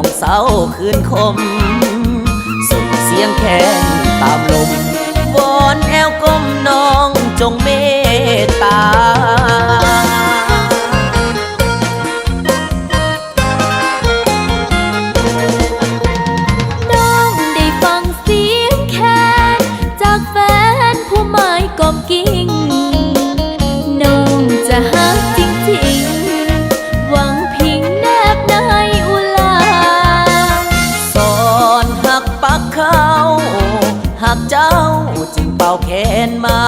องเสาคืนคม ส่งเสียงแค้นตามลมวอนแอวก้มน้องจงเมตตาากเจ้าจึงเป่าแขนมา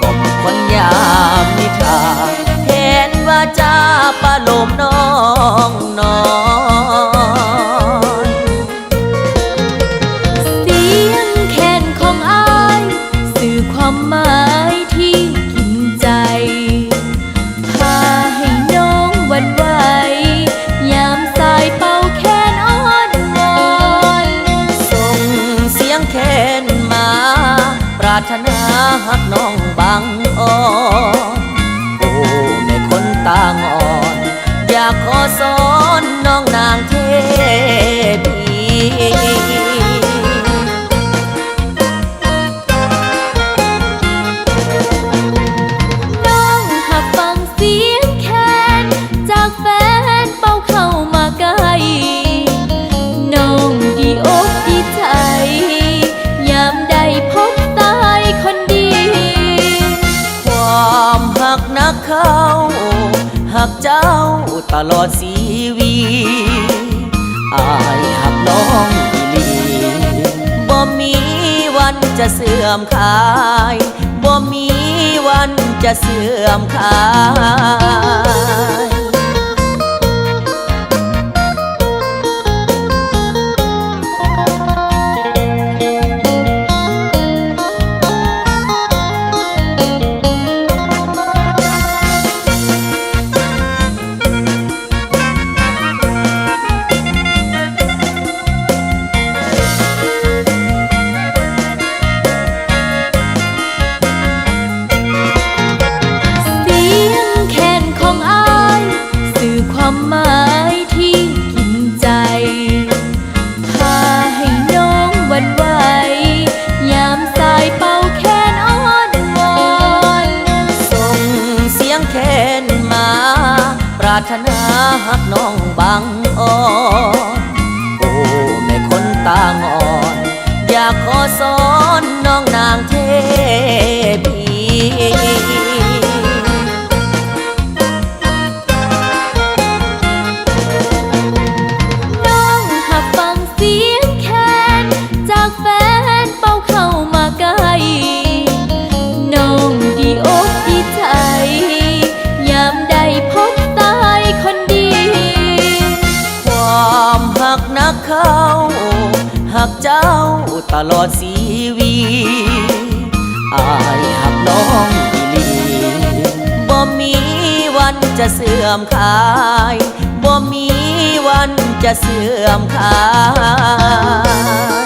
กบคนยามนิทาเห็นว่าจ้าปลาลมน้องนองารถนาหักน้องบางอ่อนโอ้แม่คนตางอ่อน หักเจ้าตลอดสีวีอายหักน้องอีลีบ่มีวันจะเสื่อมคายบ่มีวันจะเสื่อมคายารถนาหักน้องบางอ่อนโอ้แม่คนตางอ่อน อยากขอสอนน้องนางเท กนักเขาหักเจ้าตลอดสีวีอายหักน้องอีลีบ่มีวันจะเสื่อมคายบ่มีวันจะเสื่อมคาย